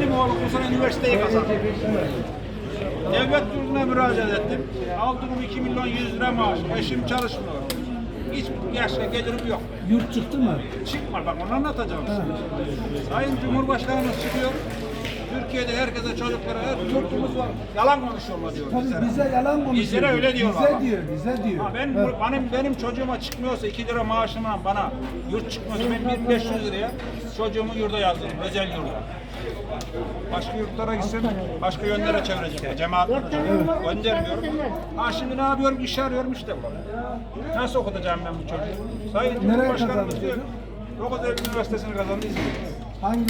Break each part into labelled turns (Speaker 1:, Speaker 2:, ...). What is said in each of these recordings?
Speaker 1: Benim oğlum bu sene üniversiteyi kazandı. Devlet yurduna müracaat ettim. Aldığım 2 milyon 100 lira maaş. Eşim çalışmıyor. Hiç yaşta gelirim yok.
Speaker 2: Yurt çıktı mı?
Speaker 1: Çıkma bak onu anlatacağım size. Sayın Cumhurbaşkanımız çıkıyor. Türkiye'de herkese çocuklara her yurtumuz var. Yalan konuşuyorlar diyor
Speaker 2: Tabii
Speaker 1: bizlere.
Speaker 2: bize yalan konuşuyor.
Speaker 1: Bizlere öyle diyorlar.
Speaker 2: Bize
Speaker 1: bak.
Speaker 2: diyor, bize diyor.
Speaker 1: Ha ben
Speaker 2: Evet.
Speaker 1: benim benim çocuğuma çıkmıyorsa 2 lira maaşımla bana yurt çıkmıyorsa ben 1500 liraya çocuğumu yurda yazdırırım. Özel yurda. Başka yurtlara gitsin, başka yönlere çevireceğim. Cemaat göndermiyorum. Ha şimdi ne yapıyorum? İş arıyorum işte bu. Nasıl okutacağım ben bu çocuğu? Sayın Cumhurbaşkanımız diyor.
Speaker 2: çocuk?
Speaker 1: Dokuz Eylül Üniversitesi'ni kazandı İzmir'de.
Speaker 2: Hangi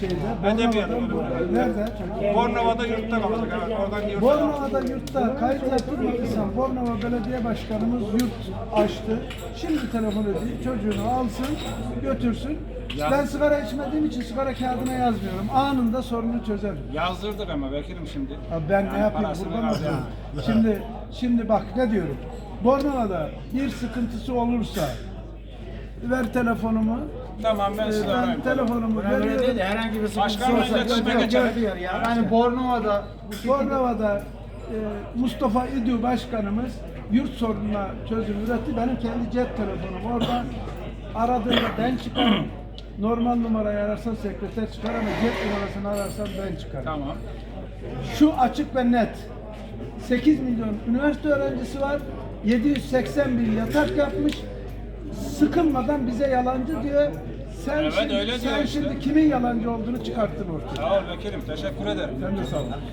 Speaker 2: şeyde? Mı?
Speaker 1: öyle.
Speaker 2: Nerede?
Speaker 1: Bornova'da yurtta kalacak. Evet, oradan yurtta.
Speaker 2: Bornova'da yurtta kayıt yaptırmadıysan Bornova Belediye Başkanımız yurt açtı. Şimdi telefon edeyim çocuğunu alsın götürsün.
Speaker 1: Ya-
Speaker 2: Ben sigara içmediğim için sigara kağıdına yazmıyorum. Anında sorunu çözerim.
Speaker 1: Yazdırdık ama vekilim şimdi.
Speaker 2: Ya ben
Speaker 1: Yani
Speaker 2: ne yapayım kurban olayım. Şimdi şimdi bak ne diyorum. Bornova'da bir sıkıntısı olursa ver telefonumu.
Speaker 1: Tamam ben
Speaker 2: Ee,
Speaker 1: size
Speaker 2: ben telefonumu
Speaker 3: değil
Speaker 2: veriyorum.
Speaker 3: de herhangi bir sıkıntı
Speaker 1: Başkanla
Speaker 3: olsa
Speaker 1: iletişime geçer.
Speaker 3: diyor ya. Yani Bornova'da bu şekilde-
Speaker 2: Bornova'da e, Mustafa İdü Başkanımız yurt sorununa çözüm üretti. Benim kendi cep telefonum orada aradığında ben çıkarım. Normal numarayı ararsan sekreter çıkar ama cep numarasını ararsan ben çıkarım.
Speaker 1: Tamam.
Speaker 2: Şu açık ve net. 8 milyon üniversite öğrencisi var. 780 bin yatak yapmış. Sıkılmadan bize yalancı diyor. Sen,
Speaker 1: Evet,
Speaker 2: şimdi,
Speaker 1: öyle diyor
Speaker 2: sen
Speaker 1: işte.
Speaker 2: şimdi kimin yalancı olduğunu çıkarttın ortaya.
Speaker 1: Sağ ol vekilim. Teşekkür ederim.
Speaker 2: Sen de sağ ol.